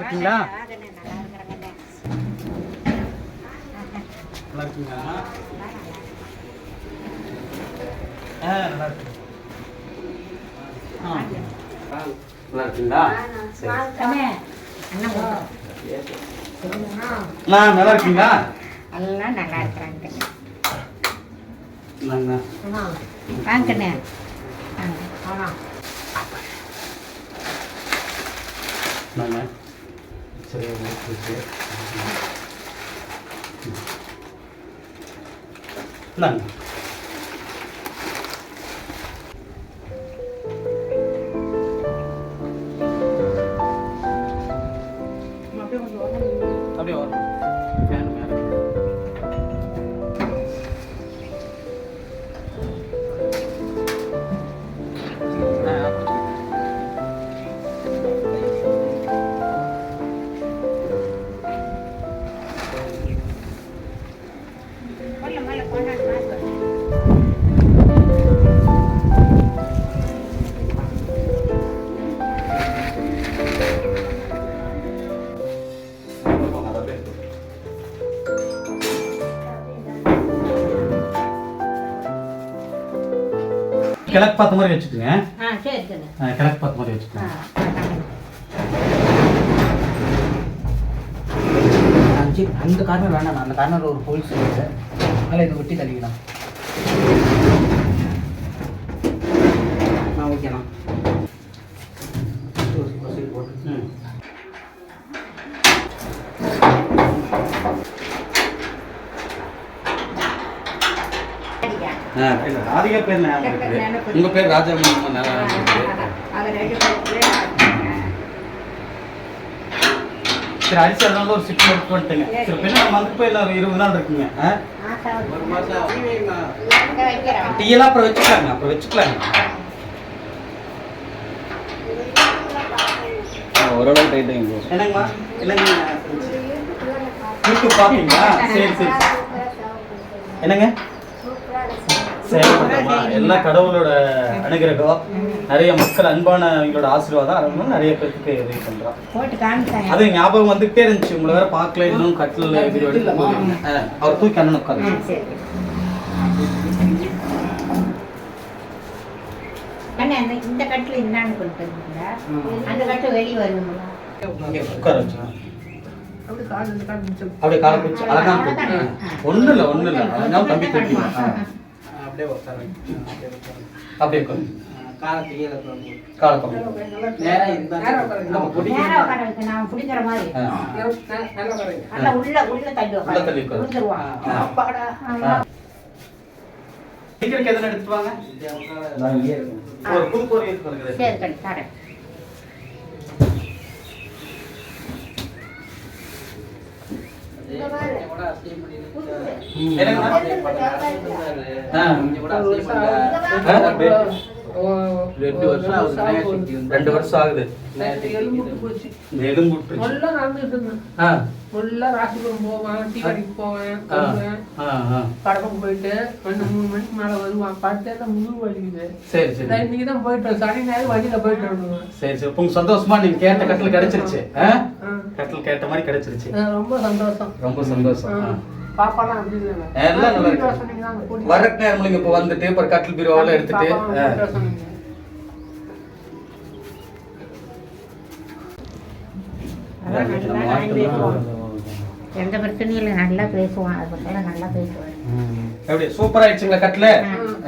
நல்லா இருக்கீங்களா? நல்லா இருக்கீங்களா? ஆ நல்லா இருக்கு ஆ. நல்லா இருக்கீங்களா? நல்லா இருக்கீங்களா? எல்லாம் நல்லா இருக்கிறாங்க. வாங்கண்ணே. ചെറിയ വെച്ച് கிழக்கு பார்த்த மாதிரி வச்சுக்கோங்க. ஆ சரி சரி. ஆ, கிழக்கு பார்த்த மாதிரி வச்சுக்கோங்க. அஞ்சு அந்த கார்னர் வேண்டாம் அந்த கார்னர் ஒரு ஹோல்ஸ் இருக்கு அதில் இதை ஒட்டி தள்ளிக்கலாம் ஆ ஓகேண்ணா ம் ஆ, ராதிகா பேர் ஞாபகம் இருக்கு. உங்க பேர் ராஜா நல்லா இருக்கு. சரி அரிசி அதனால ஒரு சிக்ஸ் எடுத்து வந்துட்டுங்க சரி. பின்ன நம்ம வந்து போய் ஒரு இருபது நாள் இருக்குங்க. ஆ? ஒரு மாசம் டீ எல்லாம் அப்புறம் வச்சுக்கலாங்க அப்புறம் வச்சுக்கலாங்க. ஓரளவு டைட்டுங்க என்னங்கம்மா? என்னங்க? யூடியூப் பார்ப்பீங்களா சரி சரி. என்னங்க? செயல்படுறோமா எல்லாம் கடவுளோட அனுகிரகம் நிறைய மக்கள் அன்பான அவங்களோட ஆசீர்வாதம் அதனால நிறைய பேருக்கு உதவி காமிச்சாங்க. அது ஞாபகம் வந்துகிட்டே இருந்துச்சு. உங்களை வேற பார்க்கல இன்னும் கட்டில் எடுத்து அவர் தூக்கி அண்ணன் உட்காந்து இந்த கட்டில் இன்னான்னு கொடுத்துருக்கீங்களா அந்த கட்டு வெளியே வருவீங்களா இங்க உட்கார வச்சு அப்படியே காலை பிடிச்சி. அழகா தூக்கி ஒன்றும் இல்லை ஒன்றும் இல்லை தம்பி தூக்கி அப்படியே உட்கார அப்படியே உட்காரு. காலை கையில் காலை நம்ம பிடிக்கிற மாதிரி. நல்லா உள்ள உள்ள தள்ளி உள்ள தள்ளி. அப்பாடா. சீக்கிரம் எதனா ஒரு புது பொருள். சரி கண்ணு தரேன் என்னங்கம்மா? ஆ. ரெண்டு வருஷம் ஆகுது. ரெண்டு வருஷம் ஆகுது. எலும்பு நல்லா ராசிபுரம் போவேன் டீ கடைக்கு போவேன். கடப்புக்கு போயிட்டு ரெண்டு மூணு மணிக்கு மேல வருவான். படுத்தா முழு வலிக்குது. சரி சரி. நான் இன்னைக்கு தான் போயிட்டு வரேன். சனி ஞாயிறு வண்டியில போயிட்டு வருவேன் சரி சரி. உங்க சந்தோஷமா நீங்க கேட்ட கட்டில் கிடைச்சிருச்சு. கட்டில் கேட்ட மாதிரி கிடைச்சிருச்சு. ரொம்ப சந்தோஷம். ரொம்ப சந்தோஷம். பாப்பாலாம் அப்படி இல்லை வர நேரம் இப்ப வந்துட்டு இப்ப கட்டில் பீரோவெல்லாம் எடுத்துட்டு எந்த பிரச்சனையும் இல்லை. நல்லா பேசுவான். அதை பற்றிலாம் நல்லா பேசுவான். எப்படி? சூப்பர் ஆயிடுச்சுங்களா கட்டில்?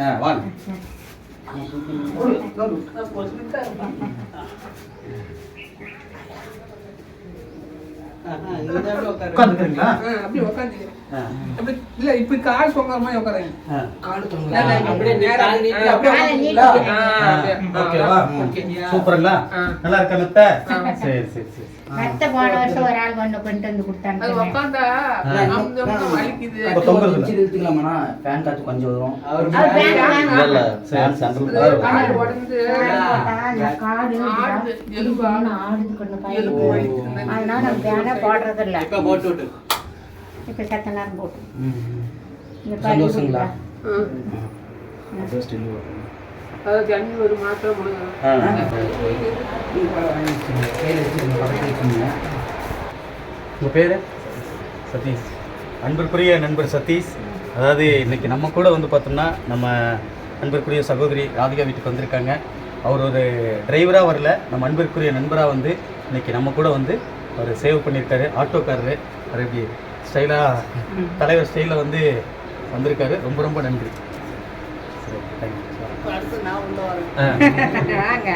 ஆ, வாங்க. உட்காந்துக்கிறீங்களா? அப்படியே உட்காந்துக்கிறேன். இல்ல இப்படி கால் சொங்க மாதிரி உட்காருங்க கால் அப்படியே நேரா அப்படியே ஓகேவா. நல்லா இருக்கா. சரி சரி சரி. மெத்த போன வருஷம் ஒரு ஆள் கொண்டு கொண்டு வந்து அது கொடுத்தாங்க உட்காந்தா. அமுக்கு அமுக்கு வலிக்குது அப்ப ஃபேன் காத்து கொஞ்சம் வரும். அது. இல்ல சென்ட்ரல் அது உடைந்து காடு எலும்பா? ஆடுது. கொண்டு. அதனால வேலை போடுறது இல்ல இப்போ போட்டு விட்டு. இப்ப சத்த நேரம் போட்டு. சந்தோஷங்களா? ம். அதாவது தண்ணி ஒரு மாத்திரை. உங்கள் பேர்? சதீஷ். அன்பிற்குரிய நண்பர் சதீஷ். அதாவது இன்னைக்கு நம்ம கூட வந்து பார்த்தோம்னா நம்ம அன்பிற்குரிய சகோதரி ராதிகா வீட்டுக்கு வந்திருக்காங்க. அவர் ஒரு டிரைவராக வரல. நம்ம அன்பிற்குரிய நண்பராக வந்து இன்னைக்கு நம்ம கூட வந்து அவர் சேவ் பண்ணியிருக்காரு. ஆட்டோக்காரரு. அவர் இப்படி ஸ்டைலாக தலைவர் ஸ்டைலில் வந்து வந்திருக்காரு. ரொம்ப ரொம்ப நன்றி. சரி தேங்க்யூ வாங்க.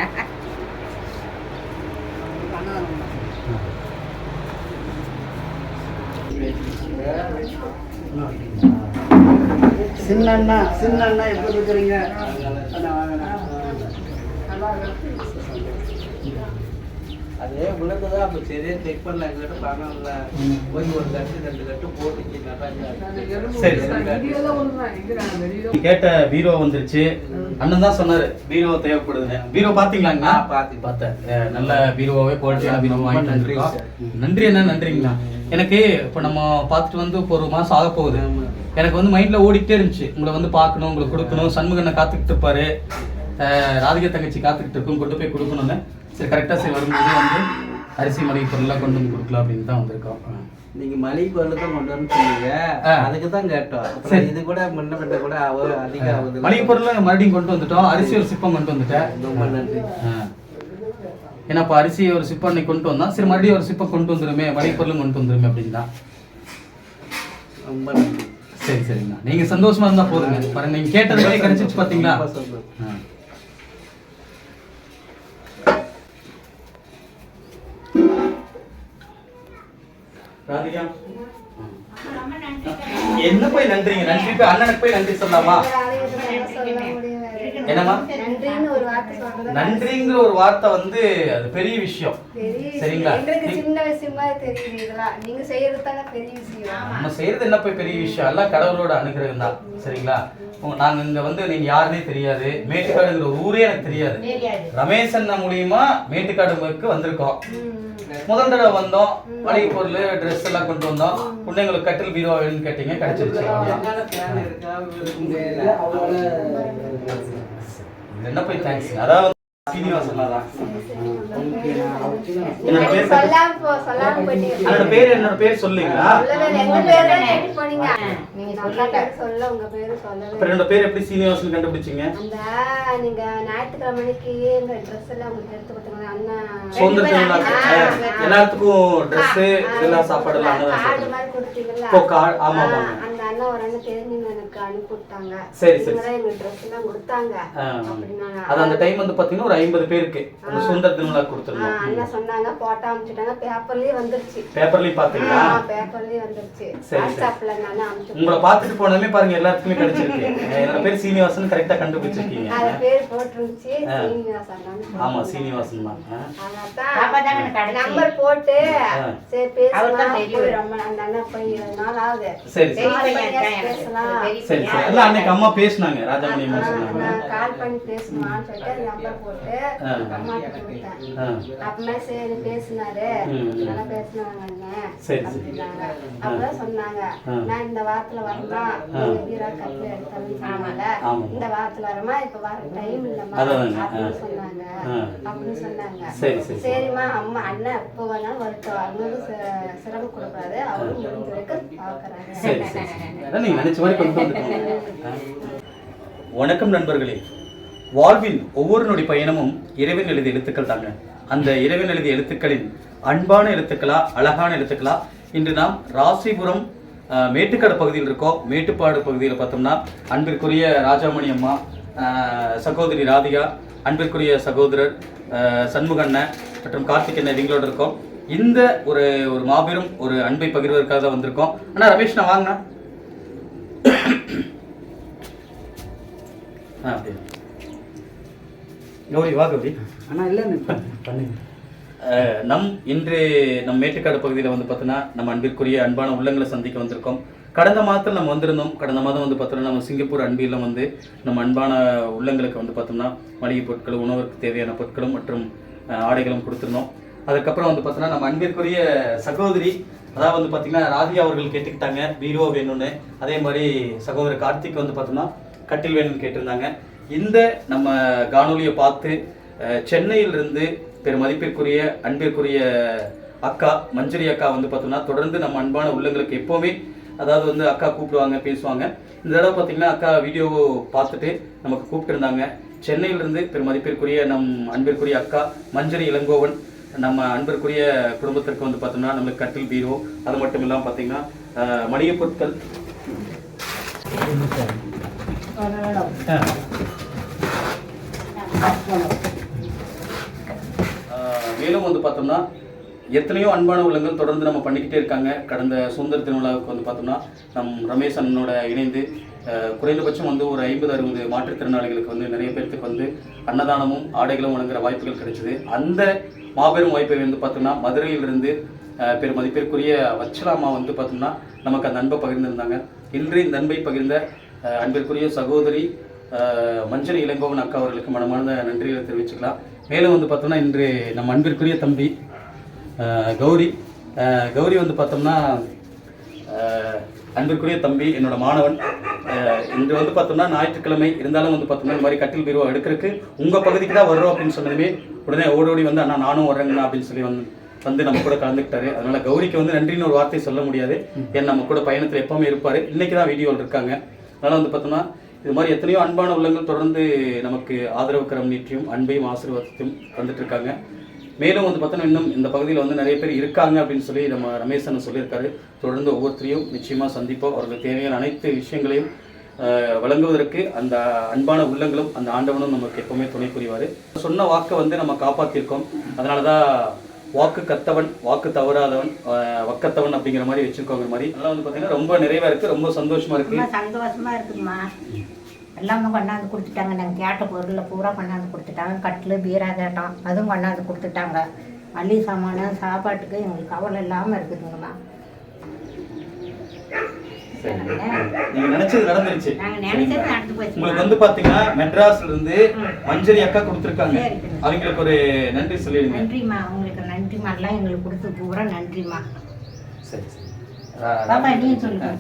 சின்ன அண்ணா சின்ன அண்ணா எப்படி இருக்கிறீங்க அதே விழுந்ததா அப்ப சரியா செக் பண்ணல எங்கிட்ட பணம் இல்ல. போய் ஒரு கட்டு ரெண்டு கட்டு போட்டுச்சு கேட்ட பீரோ வந்துருச்சு. அண்ணன் தான் சொன்னாரு பீரோ தேவைப்படுதுன்னு. பீரோ பாத்தீங்களாங்கண்ணா? ஆ, பார்த்தேன். நல்ல பீரோவாவே குவாலிட்டியான பீரோ வாங்கிட்டு நன்றி வந்திருக்கோம். நன்றி அண்ணா நன்றிங்கண்ணா. எனக்கு இப்போ நம்ம பார்த்துட்டு வந்து இப்போ ஒரு மாசம் ஆக போகுது. எனக்கு வந்து மைண்ட்ல ஓடிக்கிட்டே இருந்துச்சு. உங்களை வந்து பார்க்கணும் உங்களுக்கு கொடுக்கணும். சண்முகண்ணை காத்துக்கிட்டு இருப்பாரு. ராதிகா தங்கச்சி காத்துக்கிட்டு இருக்கும். கொண்டு போய் கொடுக்கணும்னு. சரி கரெக்டாக சரி வரும்போது வந்து அரிசி மளிகை பொருள்லாம் கொண்டு வந்து கொடுக்கலாம் அப்படின்னு தான் வந்திருக்கோம். ஆ. நீங்க மளிகை பொருள் தான் கொண்டு வந்து சொன்னீங்க. அதுக்கு தான் கேட்டோம். சரி. இது கூட முன்ன பின்ன கூட அதிகம் ஆகுது. மளிகை பொருள் மறுபடியும் கொண்டு வந்துட்டோம். அரிசி ஒரு சிப்பம் கொண்டு வந்துட்டேன். ரொம்ப நன்றி. ஏன்னா இப்போ அரிசி ஒரு சிப்பம் அன்னைக்கு கொண்டு வந்தா சரி மறுபடியும் ஒரு சிப்பம் கொண்டு வந்துருமே. மளிகை பொருளும் கொண்டு வந்துருமே அப்படின்னு. தான் ரொம்ப நன்றி. சரி சரிங்கண்ணா. நீங்க சந்தோஷமா இருந்தா போதுங்க. பாருங்க நீங்க கேட்டதுமே கிடைச்சிச்சு பாத்தீங்களா? ராதிகா. என்ன போய் நன்றிங்க? நன்றி. போய் அண்ணனுக்கு போய் நன்றி சொல்லலாமா? சொல்றது நன்றிங்கிற ஒரு வார்த்தை வந்து அது பெரிய விஷயம். சரிங்களா? விஷயம். எங்களுக்கு சின்ன விஷயமா தெரியுது இதெல்லாம். நீங்க செய்யறது தானே பெரிய விஷயம். நம்ம செய்யறது என்ன போய் பெரிய விஷயம்? எல்லாம் கடவுளோட அனுகிரகம் தான். சரிங்களா? நாங்க இங்க வந்து நீங்க யாருன்னே தெரியாது. மேட்டுக்காடுங்கிற ஒரு ஊரே எனக்கு தெரியாது. ரமேஷ் அண்ணா மூலியமா மேட்டுக்காடுக்கு வந்திருக்கோம் முதல் தடவை வந்தோம் மளிகை பொருள் ட்ரெஸ் எல்லாம் கொண்டு வந்தோம். பிள்ளைங்களுக்கு கட்டில் பீரோ வேணும்னு கேட்டீங்க கிடைச்சிருச்சு. என்ன போய் தேங்க்ஸ் அதாவது என்னோட பேர் என்னோட பேர் என்னோட பேர் சொல்லுங்களா. எங்க என்னோட பேர் எப்படி சீனிவாசன் கண்டுபிடிச்சீங்க? அந்த நீங்க ஞாயிற்றுக்கிழமை அன்னைக்கு இந்த ட்ரெஸ் எல்லாம் உங்களுக்கு எடுத்து கொடுத்தாங்க அண்ணா. ஆ, எல்லாத்துக்கும் ட்ரெஸ் இதெல்லாம் சாப்பாடு எல்லாம். மாதிரி கொடுத்தீங்கல்ல ஓ. ஆமா, அந்த அண்ணா ஒரு அண்ணன் தெரிஞ்சு எனக்கு அனுப்பி விட்டாங்க. சரி, எங்க ட்ரெஸ் எல்லாம் கொடுத்தாங்க. அது அந்த டைம் வந்து பாத்தீங்கன்னா ஒரு ஐம்பது பேருக்கு அந்த சுந்தர திருவிழா கொடுத்துருந்தோம் அண்ணா சொன்னாங்க போட்டோ அனுப்பிச்சிட்டாங்க பேப்பர்லயே வந்துருச்சு. பேப்பர்லயும் பாத்தீங்களா பேப்பர்லயே வந்துருச்சு. சரி, சரி. வாட்ஸ்அப்ல நானே அனுப்பிச்சு உங்களை பார்த்துட்டு போனதுமே பாருங்க எல்லாத்துக்குமே கிடைச்சிருக்கு. என்னோட பேர் சீனிவாசன் கரெக்டா கண்டுபிடிச்சிருக்கீங்க. அது பேர் போட்டிருந்துச்சு. சீனிவாசன் ஆமா சீனிவாசன் தான். நம்பர் போட்டு. சரி பேசலாம். ரொம்ப அந்த அண்ணன் போய் இருபது நாள் ஆகுது. சரி சரி. சரி அன்னைக்கு அம்மா பேசுனாங்க ராஜாமணி அம்மா சொன்னாங்க. கால் பண்ணி பேசணுமான்னு சொல்லிட்டு நம்பர் போட்டு ஆ. அம்மாட்ட கொடுத்தேன். அப்புறமா சரி பேசினாரு. நல்லா பேசினாங்க. அப்படின்னாங்க அப்பதான் சொன்னாங்க. நான் இந்த வாரத்துல வரலாம் நீங்க வீரா கட்டில எடுத்தாலும் சொன்னாங்கல்ல ஆமா. இந்த வாரத்துல வரமா இப்ப வர டைம் இல்லம்மா. அப்படின்னு. சொன்னாங்க. அப்படின்னு சொன்னாங்க சரி, சரி, சரி. சரிம்மா அம்மா அண்ணன் எப்போ வேணாலும் வரட்டும் அவங்களுக்கு சிரமம் கொடுக்காது அவரும் முடிஞ்ச வரைக்கும் நினைச்ச மாதிரி கொண்டு. வணக்கம் நண்பர்களே வாழ்வின் ஒவ்வொரு நொடி பயணமும் இறைவன் எழுதிய எழுத்துக்கள் தாங்க. அந்த இறைவன் எழுதிய எழுத்துக்களின் அன்பான எழுத்துக்களா அழகான எழுத்துக்களா? இன்று நாம் ராசிபுரம் மேட்டுக்காடு பகுதியில் இருக்கோம். மேட்டுப்பாடு பகுதியில் பார்த்தோம்னா அன்பிற்குரிய ராஜாமணி அம்மா சகோதரி ராதிகா அன்பிற்குரிய சகோதரர் சண்முகண்ண சண்முகண்ணன் மற்றும் கார்த்திக் அண்ணன் இவங்களோட இருக்கோம். இந்த ஒரு ஒரு மாபெரும் ஒரு அன்பை பகிர்வதற்காக தான் வந்திருக்கோம். அண்ணா ரமேஷ் நான் வாங்கினா ஆ அப்படியே. கௌரி வா கௌரி ஆனா இல்ல அஹ், நம் இன்று நம் மேட்டுக்காடு பகுதியில் வந்து பார்த்தோன்னா நம்ம அன்பிற்குரிய அன்பான உள்ளங்களை சந்திக்க வந்திருக்கோம். கடந்த மாதத்தில் நம்ம வந்திருந்தோம். கடந்த மாதம் வந்து பார்த்தோம்னா நம்ம சிங்கப்பூர் அன்பியில் வந்து நம்ம அன்பான உள்ளங்களுக்கு வந்து பார்த்தோம்னா மளிகை பொருட்கள் உணவுக்கு தேவையான பொருட்களும் மற்றும் ஆடைகளும் கொடுத்துருந்தோம். அதுக்கப்புறம் வந்து பார்த்தோன்னா நம்ம அன்பிற்குரிய சகோதரி அதாவது வந்து பார்த்தீங்கன்னா ராதிகா அவர்கள் கேட்டுக்கிட்டாங்க. பீரோ வேணும்னு. அதே மாதிரி சகோதரர் கார்த்திக் வந்து பார்த்தோம்னா கட்டில் வேணும்னு கேட்டிருந்தாங்க. இந்த நம்ம காணொலியை பார்த்து சென்னையிலிருந்து பெரும் மதிப்பிற்குரிய அன்பிற்குரிய அக்கா மஞ்சரி அக்கா வந்து பார்த்தோம்னா தொடர்ந்து நம்ம அன்பான உள்ளங்களுக்கு எப்போவுமே அதாவது வந்து அக்கா கூப்பிடுவாங்க பேசுவாங்க. இந்த தடவை பார்த்தீங்கன்னா அக்கா வீடியோ பார்த்துட்டு நமக்கு கூப்பிட்டுருந்தாங்க. சென்னையிலிருந்து பெரும் மதிப்பிற்குரிய நம் அன்பிற்குரிய அக்கா மஞ்சரி இளங்கோவன் நம்ம அன்பிற்குரிய குடும்பத்திற்கு வந்து பார்த்தோம்னா நம்மளுக்கு கட்டில் பீரோ அது மட்டும் இல்லாமல் பார்த்தீங்கன்னா மளிகை பொருட்கள். மேலும் வந்து பார்த்தோம்னா எத்தனையோ அன்பான உள்ளங்கள் தொடர்ந்து நம்ம பண்ணிக்கிட்டே இருக்காங்க. கடந்த சுதந்திர திருவிழாவுக்கு வந்து பார்த்தோம்னா நம் ரமேஷ் அண்ணனோட இணைந்து குறைந்தபட்சம் வந்து ஒரு ஐம்பது அறுபது மாற்றுத்திறனாளிகளுக்கு வந்து நிறைய பேர்த்துக்கு வந்து அன்னதானமும் ஆடைகளும் வழங்குற வாய்ப்புகள் கிடைச்சிது. அந்த மாபெரும் வாய்ப்பை வந்து பார்த்தோம்னா மதுரையிலிருந்து ஆஹ் பெரும் மதிப்பிற்குரிய வச்சலாமா வந்து பார்த்தோம்னா நமக்கு அந்த அன்பை பகிர்ந்திருந்தாங்க. இன்று இந்த அன்பை பகிர்ந்த அன்பிற்குரிய சகோதரி மஞ்சள் இளங்கோவன் அக்கா அவர்களுக்கு மனமார்ந்த நன்றிகளை தெரிவிச்சுக்கலாம். மேலும் வந்து பார்த்தோம்னா இன்று நம் அன்பிற்குரிய தம்பி கௌரி. கௌரி வந்து பார்த்தோம்னா அன்பிற்குரிய தம்பி என்னோட மாணவன். இன்று வந்து பார்த்தோம்னா ஞாயிற்றுக்கிழமை இருந்தாலும் வந்து பார்த்தோம்னா இந்த மாதிரி கட்டில் பீரோ எடுக்கிறதுக்கு உங்கள் பகுதிக்கு தான் வர்றோம் அப்படின்னு சொன்னதுமே உடனே ஓடி ஓடி வந்து அண்ணா நானும் வர்றேங்கண்ணா அப்படின்னு சொல்லி வந்து வந்து நம்ம கூட கலந்துக்கிட்டாரு. அதனால கௌரிக்கு வந்து நன்றின்னு ஒரு வார்த்தை சொல்ல முடியாது. ஏன்னா நம்ம கூட பயணத்தில் எப்பவுமே இருப்பாரு. இன்னைக்கு தான் வீடியோவில் இருக்காங்க. அதனால வந்து பார்த்தோம்னா இது மாதிரி எத்தனையோ அன்பான உள்ளங்கள் தொடர்ந்து நமக்கு ஆதரவு கரம் நீட்டியும் அன்பையும் ஆசீர்வாதத்தையும் தந்துட்டு இருக்காங்க மேலும் வந்து பார்த்தோன்னா இன்னும் இந்த பகுதியில் வந்து நிறைய பேர் இருக்காங்க அப்படின்னு சொல்லி நம்ம ரமேசன் சொல்லியிருக்காரு. தொடர்ந்து ஒவ்வொருத்தரையும் நிச்சயமாக சந்திப்போம். அவர்களுக்கு தேவையான அனைத்து விஷயங்களையும் வழங்குவதற்கு அந்த அன்பான உள்ளங்களும் அந்த ஆண்டவனும் நமக்கு எப்பவுமே துணை புரிவார். சொன்ன வாக்கை வந்து நம்ம காப்பாற்றிருக்கோம் அதனால தான் வாக்கு கத்தவன் வாக்கு தவறாதவன் வக்கத்தவன் அப்படிங்கிற மாதிரி வச்சிருக்கோங்கிற மாதிரி. அதெல்லாம் வந்து பார்த்தீங்கன்னா ரொம்ப நிறைவா இருக்கு ரொம்ப சந்தோஷமா இருக்கு. ரொம்ப சந்தோஷமா இருக்குதும்மா எல்லாமே கொண்டாந்து கொடுத்துட்டாங்க. நாங்கள் கேட்ட பொருளை பூரா கொண்டாந்து கொடுத்துட்டாங்க. கட்டில் பீரா கேட்டோம் அதுவும் கொண்டாந்து கொடுத்துட்டாங்க. மல்லிகை சாமான் சாப்பாட்டுக்கு எங்களுக்கு கவலை இல்லாமல் இருக்குதுங்கம்மா. நீங்க நினைச்சது நடந்துருச்சு. உங்களுக்கு வந்து பாத்தீங்கன்னா மெட்ராஸ்ல இருந்து மஞ்சரி அக்கா கொடுத்துருக்காங்க. அவங்களுக்கு ஒரு நன்றி சொல்லிடுங்க. நன்றிம்மா உங்களுக்கு எல்லாம் எங்களுக்கு கொடுத்து பூரா நன்றிம்மா. சரி சரி. பாப்பா நீ சொல்லு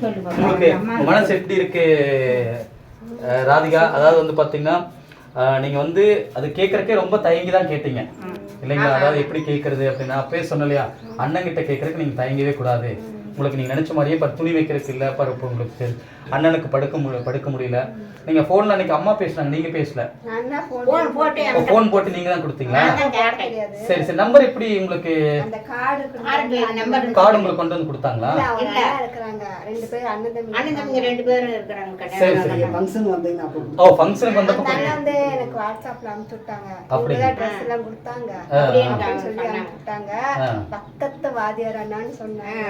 சொல்லு மனசு எப்படி இருக்கு ராதிகா. அதாவது வந்து பாத்தீங்கன்னா அஹ், நீங்க வந்து அது கேட்கறக்கே ரொம்ப தயங்கி தான் கேட்டீங்க. இல்லைங்களா? அதாவது எப்படி கேட்கறது அப்படின்னா அப்பயே சொன்னேன் இல்லையா? அண்ணன் கிட்ட கேட்கறதுக்கு நீங்க தயங்கவே கூடாது. உங்களுக்கு நீங்க நினைச்ச மாதிரியே இப்போ துணி வைக்கிறதுக்கு இல்ல பாரு இப்போ உங்களுக்கு. அண்ணனுக்கு படுக்க முடியல படுக்க முடியல. நீங்க போன்ல அன்னைக்கு அம்மா பேசுனாங்க நீங்க பேசல. நான் தான் phone போன் போட்டு எனக்கு போன் போட்டு நீங்க தான் கொடுத்தீங்களா? சரி சரி நம்பர் எப்படி உங்களுக்கு? அந்த கார்டு கார்டு நம்பர் கார்டு உங்களுக்கு கொண்டு வந்து கொடுத்தாங்களா? சரி, சரி. ஃபங்க்ஷன் வந்தீங்கன்னா அப்போ ஓ ஃபங்க்ஷனுக்கு வந்தப்போ வந்து எனக்கு வாட்ஸ்அப்ல அனுப்பிச்சு விட்டாங்க அப்படி? ட்ரெஸ் எல்லாம் கொடுத்தாங்க. அப்படின்னு சொல்லி அனுப்பிச்சு விட்டாங்க. பக்கத்து வாத்தியார் அண்ணான்னு சொன்னாங்க.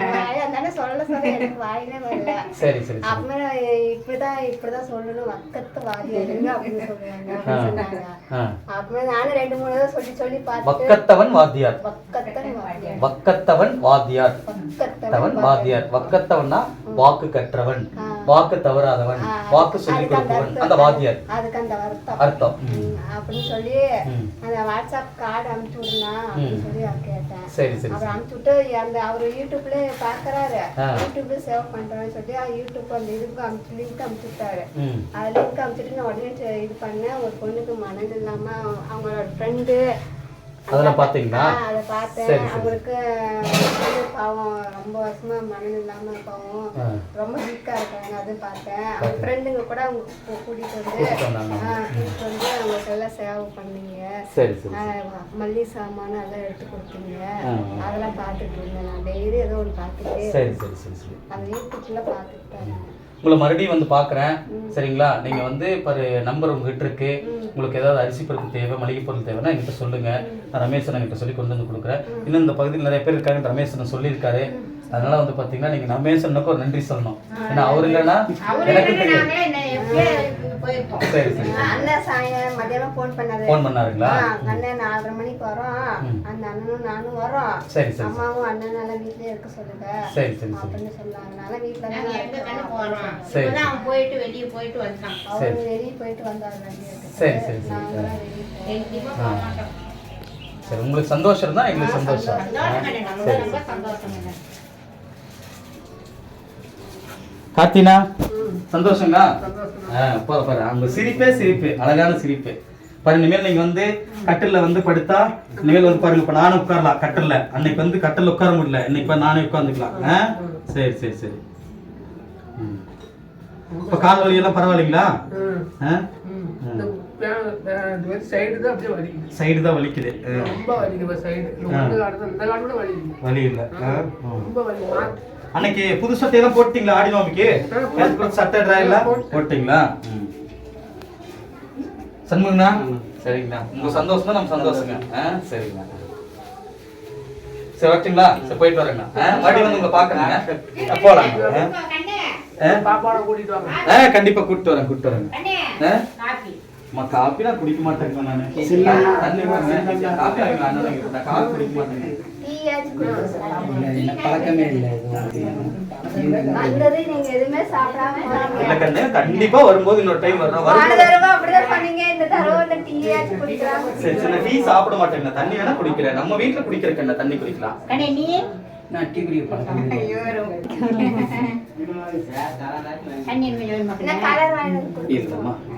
அண்ணன் சொல்ல சொல்ல எனக்கு வாயிலே வரல சரி சரி சரி அப்புறம் இப்படிதான் இப்படிதான் சொல்லணும் வக்கத்து அப்படின்னு சொல்லுவாங்க ஆ. அப்புறம் நானும் ரெண்டு மூணு தடவை சொல்லி சொல்லி பார்த்துட்டு வக்கத்தவன் வாத்தியார் வக்கத்தன் வாத்தியார் வக்கத்தவன் வாத்தியார் வக்கத்தவன் தவன் வாத்தியார் வக்கத்தவன்னா வாக்கு கற்றவன். வாக்கு தவறாதவன் வாக்கு சொல்லி கொடுப்பவன். அந்த வாத்தியார். அதுக்கு அந்த அர்த்தம். அர்த்தம். அப்படின்னு சொல்லி. அந்த வாட்ஸ்அப் கார்டு அனுப்பிச்சு விடுனா அப்படின்னு. சொல்லி கேட்டேன். சரி சரி அப்புறம் சரி. அனுப்பிச்சு விட்டு அந்த அவர் யூடியூப்ல பாக்குறாரு. யூடியூப்ல சேவ் பண்றேன்னு சொல்லி யூடியூப் அந்த இதுக்கு அனுப்பிச்சு லிங்க் அனுப்பிச்சு விட்டாரு. அது லிங்க் அனுப்பிச்சிட்டு நான் உடனே இது பண்ணேன். ஒரு பொண்ணுக்கு மனது இல்லாம அவங்க- அவங்களோட ஃப்ரெண்டு அதெல்லாம் பார்த்தீங்களா? அதை பார்த்தேன். வந்து பாவம் ரொம்ப வருஷமா மனது இல்லாம பாவம் ஆ. ரொம்ப வீக்கா இருக்காங்க அது பார்த்தேன். அவங்க ஃப்ரெண்டுங்க கூட அவங்க கூ- கூட்டிட்டு வந்து கூட்டிட்டு வந்து அவங்களுக்கு எல்லாம் சேவை பண்ணீங்க. சரி சரி ஆ, மல்லிகை சாமான் அதெல்லாம் எடுத்து கொடுத்தீங்க. அதெல்லாம் பார்த்துட்டு இருந்தேன். நான் டெய்லி ஏதோ ஒன்று பார்த்துட்டே சரி சரி சரி சரி. அந்த யூடியூப்ல பார்த்துட்டு. உங்களை மறுபடியும் வந்து பார்க்குறேன். சரிங்களா? நீங்கள் வந்து இப்போ நம்பர் உங்ககிட்ட இருக்கு. உங்களுக்கு ஏதாவது அரிசி பருப்பு தேவை மளிகை பொருள் தேவைன்னா என்கிட்ட சொல்லுங்க. நான் ரமேஷன் என்கிட்ட சொல்லி கொண்டு வந்து கொடுக்குறேன். இன்னும் இந்த பகுதியில் நிறைய பேர் இருக்காங்க ரமேஷன் சொல்லியிருக்காரு. அதனால வந்து பார்த்தீங்கன்னா நீங்கள் ரமேஷனுக்கு ஒரு நன்றி சொல்லணும். ஏன்னா அவர் இல்லைன்னா அவரு எனக்கு சரி சரி அண்ணன் சாயங்காலம் மதியானம் ஃபோன் பண்ணாரு. ஃபோன் பண்ணாருங்களா? அண்ணன் நாலரை மணிக்கு வரோம். அந்த அண்ணனும் நானும் வரோம். சரி சரி அம்மாவும் அண்ணன் எல்லாம் வீட்லயே இருக்க சொல்லுங்க. சரி சரி அப்படின்னு சொன்னாங்க அதனால வீட்டுல தான் நாங்க எங்க கண்ணு போறோம் சரி. அவன் போயிட்டு வெளியே போயிட்டு வந்துட்டான் அவரு வெளியே போயிட்டு வந்தாரு சரி, சரி, சரி. உங்களுக்கு சந்தோஷம் தான் எங்களுக்கு சந்தோஷம். சரி. கார்த்தினா? சந்தோஷங்களா? ஆ, பாரு பாரு அவங்க சிரிப்பே சிரிப்பு. அழகான சிரிப்பு. பாருங்க இனிமேல் நீங்க வந்து கட்டில்ல வந்து படுத்தா இனிமேல் வந்து பாருங்க இப்ப நானும் உட்காரலாம் கட்டில்ல. அன்னைக்கு வந்து கட்டில்ல உட்கார முடியல. இன்னைக்கு பாரு நானே உட்காந்துக்கலாம் ஆ? சரி சரி சரி. இப்ப கால் வலி எல்லாம் பரவாயில்லைங்களா மாதிரி சைடு தான் வலிக்குது. சைடு தான் வலிக்குது. ஆ. ரொம்ப வலிக்குது சைடு ஆ. இந்த காலத்துல இந்த காலம் கூட வலிக்குது வலி இல்ல. ஆ? ரொம்ப வலி. அன்னைக்கு புது சட்டை எல்லாம் போட்டீங்களா ஆடி நோம்பிக்கு. சட்டை போட்டேன். போட்டீங்களா. சண்முகண்ணா? சரிங்கண்ணா. உங்க சந்தோஷம் தான் நம்ம சந்தோஷங்க. சரிங்கண்ணா. சரி வரட்டுங்களா? சரி போயிட்டு வரேங்கண்ணா. மறுபடியும் வந்து உங்களை பாக்குறேங்க கூட்டிட்டு ஆ கண்டிப்பா கூப்பிட்டு வரேன் கூப்பிட்டு வரேங்க. பழக்கமே இல்லை இது வந்து. வந்தது நீங்க எதுவுமே சாப்பிடாம இல்ல போனீங்க. கண்ணு கண்டிப்பா வரும்போது இன்னொரு டைம் சரி நான் டீ சாப்பிட மாட்டேங்க தண்ணி வேணா குடிக்கிறேன். நம்ம வீட்டுல குடிக்கிற கண்ண தண்ணி குடிக்கலாம். நான் டீ குடிக்க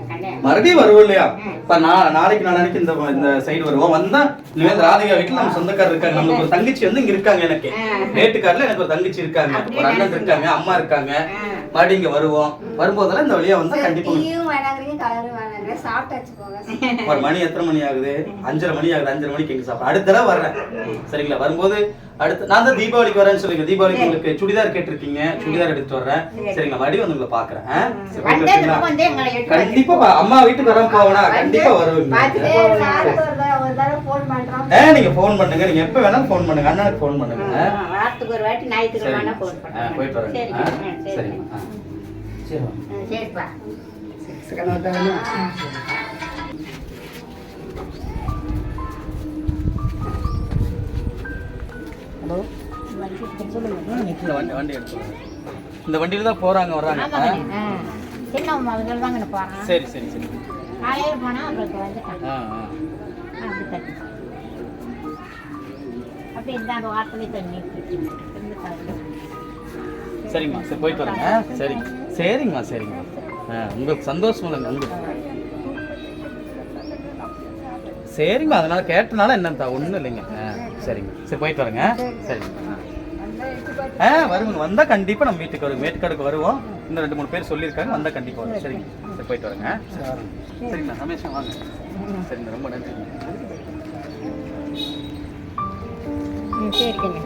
மறுபடியும் வருவோம் இல்லையா? இப்ப நான் நாளைக்கு நாளைக்கு இந்த இந்த சைடு வருவோம். வந்தா இனிமேல் ராதிகா வீட்டுல நம்ம சொந்தக்காரர் இருக்காங்க நம்மளுக்கு ஒரு தங்கச்சி வந்து இங்க இருக்காங்க எனக்கு. வேட்டுக்காரில் எனக்கு ஒரு தங்கச்சி இருக்காங்க. ஒரு அண்ணன் இருக்காங்க அம்மா இருக்காங்க. மறுபடியும் இங்க வருவோம். வரும்போதெல்லாம் இந்த வழியா வந்தா கண்டிப்பா சாப்பிட்டாச்சு போங்க. ஒரு மணி எத்தனை மணி ஆகுது? அஞ்சரை மணி ஆகுது அஞ்சரை மணிக்கு எங்க சாப்பிட. அடுத்த தடவை வர்றேன். சரிங்களா? வரும்போது அடுத்து நான் தான் தீபாவளிக்கு வரேன்னு சொல்லுங்க தீபாவளிக்கு உங்களுக்கு சுடிதார் கேட்டிருக்கீங்க. சுடிதார் எடுத்து வர்றேன். சரிங்களா? மறுபடியும் வந்து உங்களை பாக்குறேன் கண்டிப்பா. அம்மா வீட்டுக்கு வர போவனா. கண்டிப்பா வருவீங்க பார்த்துட்டே சரி, இருங்க. நாளைக்கு ஒரு தடவை ஒரு தடவை ஃபோன் பண்றோம். ஏ நீங்க ஃபோன் பண்ணுங்க. நீங்க எப்ப வேணாலும் ஃபோன் பண்ணுங்க. அண்ணனுக்கு ஃபோன் பண்ணுங்க? வாரத்துக்கு ஒரு வாட்டி ஞாயிற்றுக்கிழமை ஃபோன் ஆ, பண்ணுறேன் போயிட்டு வரேன். சரி சரி சரிங்க சரிப்பா இந்த வண்டி வண்டி எடுத்து வரேன். இந்த வண்டியில தான் போறாங்க வர்றாங்க. சின்ன மகள் தாங்க போகிறேன் சரி சரி சரி. காலையில் அப்படி அப்படி வாரத்துலேயே தண்ணி இருந்துட்டாங்க சரிங்கம்மா சரி போயிட்டு வரேங்க. சரிங்க சரிங்கம்மா சரிங்கம்மா ஆ உங்களுக்கு சந்தோஷம் இல்லைங்க உங்களுக்கு சரிங்கம்மா அதனால கேட்டனால என்னத்தா ஒன்றும் இல்லைங்க. ஆ சரிங்க. சரி போயிட்டு வரேங்க. சரிங்க. ஆ. ஆ வருங்க வந்தால் கண்டிப்பாக நம்ம வீட்டுக்கு வருவோம் மேட்டுக்காடுக்கு வருவோம். இன்னும் ரெண்டு மூணு பேர் சொல்லியிருக்காங்க வந்தால் கண்டிப்பாக வரும் சரிங்க. சரி போயிட்டு வரேங்க. சரிங்கண்ணா ரமேஷ் வாங்க. சரிங்க ரொம்ப நன்றிங்க. சரி கண்ணு